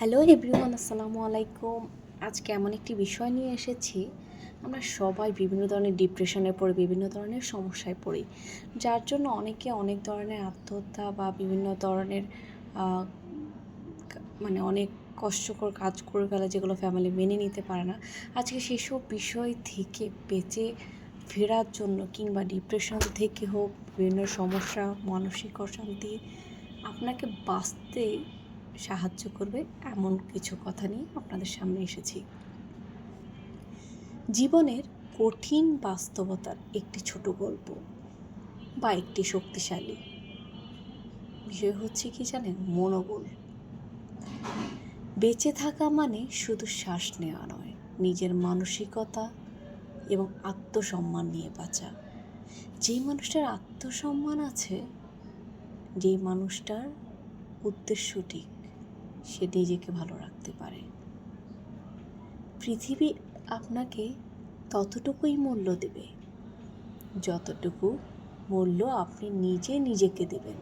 Hello everyone, আসসালামু আলাইকুম। আজকে এমন একটি বিষয় নিয়ে এসেছি। আমরা সবাই বিভিন্ন ধরনের ডিপ্রেশনে পড়ি, বিভিন্ন ধরনের সমস্যায় পড়ি। যার জন্য অনেকে অনেক ধরনের আত্মহত্যা বা বিভিন্ন ধরনের মানে অনেক কষ্টকর কাজ করে ফেলে যেগুলো ফ্যামিলি মেনে নিতে পারে না। আজকে সেসব বিষয় থেকে বেঁচে ফেরার জন্য কিংবা ডিপ্রেশন থেকে হোক, বিভিন্ন সমস্যা, মানসিক অশান্তি, আপনাকে বাঁচতে সাহায্য করবে, এমন কিছু কথা নিয়ে আপনাদের সামনে এসেছি। জীবনের কঠিন বাস্তবতার একটি ছোট গল্প বা একটি শক্তিশালী। বিষয় হচ্ছে কি জানেন? মনোবল। বেঁচে থাকা মানে শুধু শ্বাস নেওয়া নয়, নিজের মানসিকতা এবং আত্মসম্মান নিয়ে বাঁচা। যেই মানুষটার আত্মসম্মান আছে যেই মানুষটার উদ্দেশ্য ঠিক সে নিজেকে ভালো রাখতে পারে। পৃথিবী আপনাকে ততটুকুই মূল্য দেবে, যতটুকু মূল্য আপনি নিজে নিজেকে দেবেন।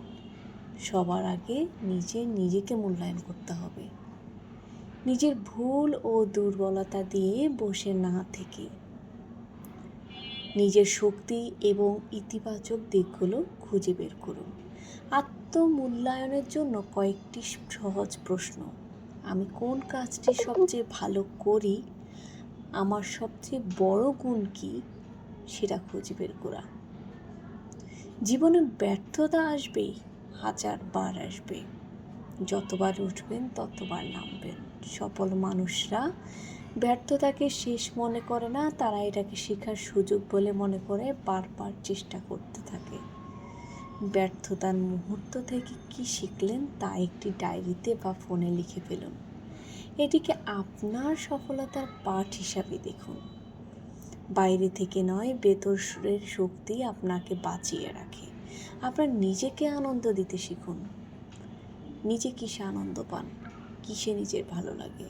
সবার আগে নিজে নিজেকে মূল্যায়ন করতে হবে। নিজের ভুল ও দুর্বলতা দিয়ে বসে না থেকে। নিজের শক্তি এবং ইতিবাচক দিকগুলো খুঁজে বের করুন। আত্মমূল্যায়নের জন্য কয়েকটি সহজ প্রশ্ন। আমি কোন কাজটি সবচেয়ে ভালো করি? আমার সবচেয়ে বড় গুণ কি? সেটা খুঁজে বের করা। জীবনে ব্যর্থতা আসবেই হাজার বার আসবে। যতবার উঠবেন, ততবার নামবেন। সফল মানুষরা ব্যর্থতাকে শেষ মনে করে না, তারা এটাকে শেখার সুযোগ বলে মনে করে বারবার চেষ্টা করতে থাকে। ব্যর্থতার মুহূর্ত থেকে কি শিখলেন তা একটি ডায়েরিতে বা ফোনে লিখে ফেলুন। এটিকে আপনার সফলতার পাঠ হিসাবে দেখুন। বাইরে থেকে নয় বেতরের শক্তি আপনাকে বাঁচিয়ে রাখে। আপনার নিজেকে আনন্দ দিতে শিখুন। নিজে কিসে আনন্দ পান? কিসে নিজের ভালো লাগে?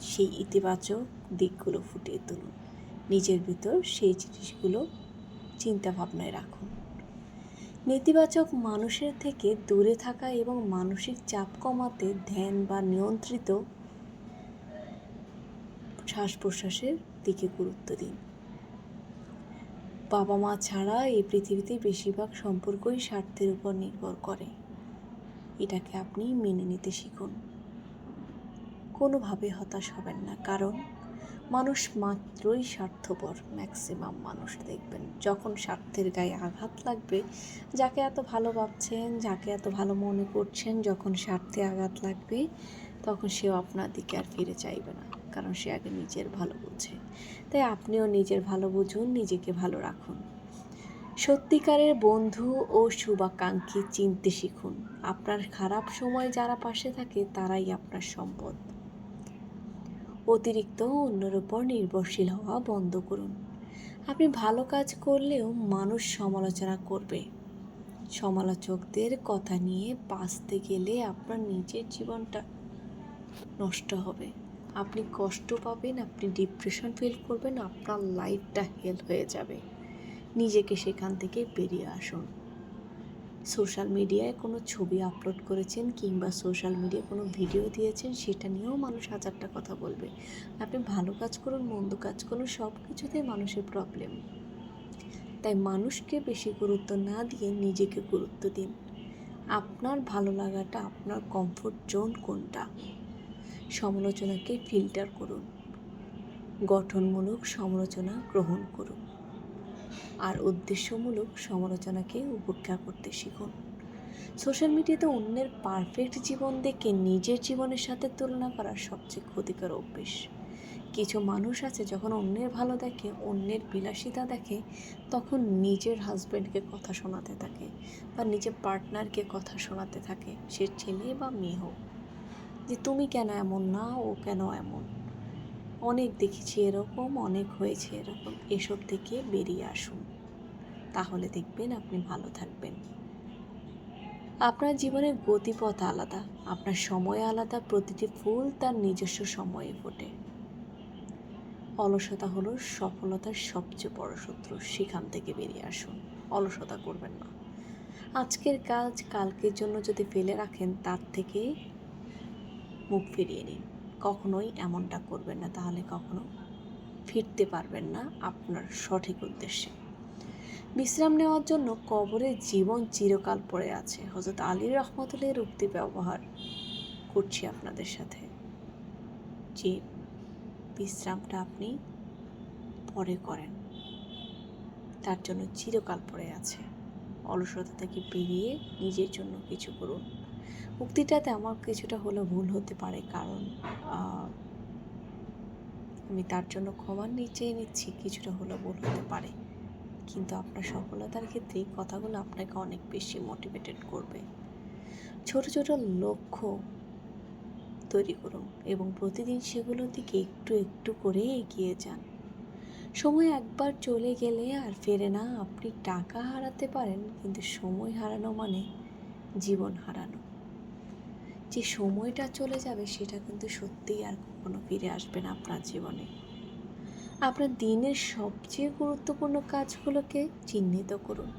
সেই ইতিবাচক দিকগুলো ফুটিয়ে তুলুন। নিজের ভিতর সেই জিনিসগুলো চিন্তা ভাবনায় রাখুন। নেতিবাচক মানুষের থেকে দূরে থাকা এবং মানসিক চাপ কমাতে ধ্যান বা নিয়ন্ত্রিত শ্বাস প্রশ্বাসের দিকে গুরুত্ব দিন। বাবা মা ছাড়া এই পৃথিবীতে বেশিরভাগ সম্পর্কই স্বার্থের উপর নির্ভর করে। এটাকে আপনি মেনে নিতে শিখুন। কোনোভাবে হতাশ হবেন না, কারণ মানুষ মাত্রই স্বার্থপর ম্যাক্সিমাম মানুষ দেখবেন। যখন স্বার্থের গায়ে আঘাত লাগবে, যাকে এত ভালো ভাবছেন, যাকে এত ভালো মনে করছেন, যখন স্বার্থে আঘাত লাগবে, তখন সেও আপনার দিকে আর ফিরে চাইবে না, কারণ সে আগে নিজের ভালো বুঝে। তাই আপনিও নিজের ভালো বুঝুন, নিজেকে ভালো রাখুন। সত্যিকারের বন্ধু ও শুভাকাঙ্ক্ষী চিনতে শিখুন। আপনার খারাপ সময় যারা পাশে থাকে, তারাই আপনার সম্পদ। অতিরিক্ত অন্যের উপর নির্ভরশীল হওয়া বন্ধ করুন। আপনি ভালো কাজ করলেও মানুষ সমালোচনা করবে। সমালোচকদের কথা নিয়ে বাঁচতে গেলে আপনার নিজের জীবনটা নষ্ট হবে। আপনি কষ্ট পাবেন, আপনি ডিপ্রেশন ফিল করবেন, আপনার লাইফটা হেল হয়ে যাবে। নিজেকে সেখান থেকে বেরিয়ে আসুন। সোশ্যাল মিডিয়ায় কোনো ছবি আপলোড করেছেন কিংবা সোশ্যাল মিডিয়ায় কোনো ভিডিও দিয়েছেন সেটা নিয়েও মানুষ হাজারটা কথা বলবে। আপনি ভালো কাজ করুন, মন্দ কাজ করুন সব কিছুতেই মানুষের প্রবলেম তাই মানুষকে বেশি গুরুত্ব না দিয়ে নিজেকে গুরুত্ব দিন। আপনার ভালো লাগাটা আপনার কমফোর্ট জোন কোনটা? সমালোচনাকে ফিল্টার করুন। গঠনমূলক সমালোচনা গ্রহণ করুন। আর উদ্দেশ্যমূলক সমালোচনাকে উপেক্ষা করতে শিখুন। সোশ্যাল মিডিয়াতে অন্যের পারফেক্ট জীবন দেখে নিজের জীবনের সাথে তুলনা করার সবচেয়ে ক্ষতিকর অভ্যেস। কিছু মানুষ আছে যখন অন্যের ভালো দেখে, অন্যের বিলাসিতা দেখে, তখন নিজের হাজব্যান্ডকে কথা শোনাতে থাকে বা নিজের পার্টনারকে কথা শোনাতে থাকে, সে ছেলে বা মেয়ে হোক। যে তুমি কেন এমন না, ও কেন এমন? অনেক দেখেছি এরকম, অনেক হয়েছে এরকম। এসব থেকে বেরিয়ে আসুন। তাহলে দেখবেন আপনি ভালো থাকবেন। আপনার জীবনের গতিপথ আলাদা, আপনার সময় আলাদা, প্রতিটি ফুল তার নিজস্ব সময়ে ফোটে। অলসতা হলো সফলতার সবচেয়ে বড় শত্রু, সেখান থেকে বেরিয়ে আসুন। অলসতা করবেন না। আজকের কাজ কালকের জন্য যদি ফেলে রাখেন, তার থেকে মুখ ফিরিয়ে নিন। কখনোই এমনটা করবেন না, তাহলে কখনো ফিরতে পারবেন না আপনার সঠিক উদ্দেশ্যে। বিশ্রাম নেওয়ার জন্য কবরে জীবন চিরকাল পড়ে আছে। হজরত আলী রহমতুল্লাহ উক্তি ব্যবহার করছি আপনাদের সাথে যে বিশ্রামটা আপনি পরে করেন, তার জন্য চিরকাল পড়ে আছে। অলসতা থেকে বেরিয়ে নিজের জন্য কিছু করুন। উক্তিটাতে আমার কিছুটা হলেও ভুল হতে পারে, কারণ আমি তার জন্য ক্ষমা নিচেই নিচ্ছি, কিছুটা হলেও ভুল হতে পারে। কিন্তু আপনার সফলতার ক্ষেত্রে কথাগুলো আপনাকে অনেক বেশি মোটিভেটেড করবে। ছোট ছোট লক্ষ্য তৈরি করুন এবং প্রতিদিন সেগুলোর দিকে একটু একটু করে এগিয়ে যান। সময় একবার চলে গেলে আর ফেরে না, আপনি টাকা হারাতে পারেন, কিন্তু সময় হারানো মানে জীবন হারানো। যে সময়টা চলে যাবে সেটা কিন্তু সত্যিই আর কখনো ফিরে আসবে না আপনার জীবনে। আপনার দিনের সবচেয়ে গুরুত্বপূর্ণ কাজগুলোকে চিহ্নিত করুন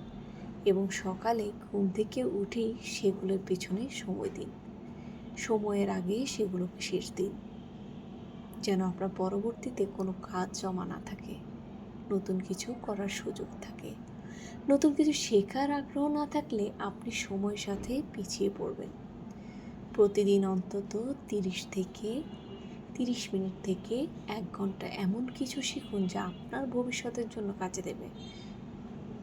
এবং সকালে ঘুম থেকে উঠেই সেগুলোর পেছনে সময় দিন। সময়ের আগে সেগুলোকে শেষ দিন। যেন আপনার পরবর্তীতে কোনো কাজ জমা না থাকে, নতুন কিছু করার সুযোগ থাকে। নতুন কিছু শেখার আগ্রহ না থাকলে আপনি সময়ের সাথে পিছিয়ে পড়বেন। প্রতিদিন অন্তত তিরিশ থেকে তিরিশ মিনিট থেকে এক ঘণ্টা এমন কিছু শিখুন যা আপনার ভবিষ্যতের জন্য কাজে দেবে।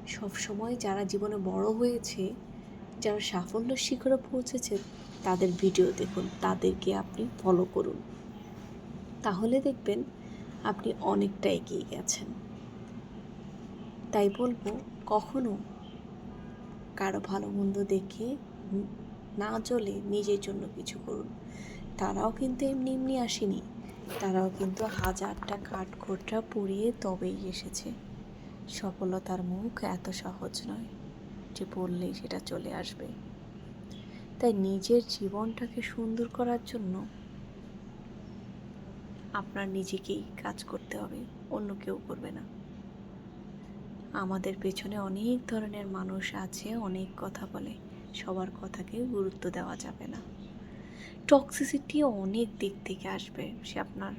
সব সময় যারা জীবনে বড় হয়েছে, যারা সাফল্য শিখরে পৌঁছেছে, তাদের ভিডিও দেখুন, তাদেরকে আপনি ফলো করুন। তাহলে দেখবেন আপনি অনেকটা এগিয়ে গেছেন। তাই বলব, কখনো কারও ভালো মন্দ দেখে না জ্বলে নিজের জন্য কিছু করুন। তারাও কিন্তু এমনি এমনি আসেনি। তারাও কিন্তু হাজারটা কাঠখোট্টা পুড়িয়ে তবেই এসেছে। সফলতার মুখ এত সহজ নয় যে বললেই সেটা চলে আসবে। তাই নিজের জীবনটাকে সুন্দর করার জন্য আপনার নিজেকেই কাজ করতে হবে, অন্য কেউ করবে না। আমাদের পেছনে অনেক ধরনের মানুষ আছে, অনেক কথা বলে। সবার কথাকে গুরুত্ব দেওয়া যাবে না। টক্সিসিটি অনেক দিক থেকে আসবে, সে আপনার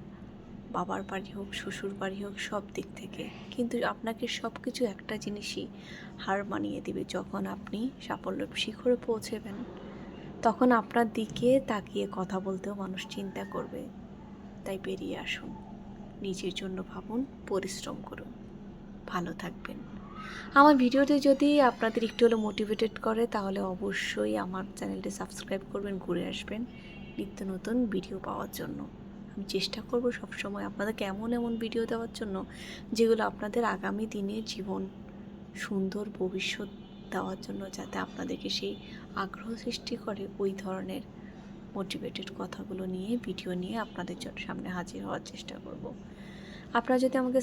বাবার বাড়ি হোক, শ্বশুর বাড়ি হোক, সব দিক থেকে। কিন্তু আপনাকে সব কিছু একটা জিনিসই হার মানিয়ে দিবে, যখন আপনি সাফল্য শিখরে পৌঁছেবেন। তখন আপনার দিকে তাকিয়ে কথা বলতেও মানুষ চিন্তা করবে। তাই বেরিয়ে আসুন। নিজের জন্য ভাবুন, পরিশ্রম করুন। ভালো থাকবেন। আমার ভিডিওটি যদি আপনাদের একটু হলেও মোটিভেটেড করে, তাহলে অবশ্যই আমার চ্যানেলটি সাবস্ক্রাইব করবেন, ঘুরে আসবেন নিত্য নতুন ভিডিও পাওয়ার জন্য। আমি চেষ্টা করব সবসময় আপনাদেরকে এমন এমন ভিডিও দেওয়ার জন্য, যেগুলো আপনাদের আগামী দিনের জীবন সুন্দর ভবিষ্যৎ দেওয়ার জন্য, যাতে আপনাদেরকে সেই আগ্রহ সৃষ্টি করে ওই ধরনের মোটিভেটেড কথাগুলো নিয়ে ভিডিও নিয়ে আপনাদের সামনে হাজির হওয়ার চেষ্টা করব। আপনারা যদি আমাকে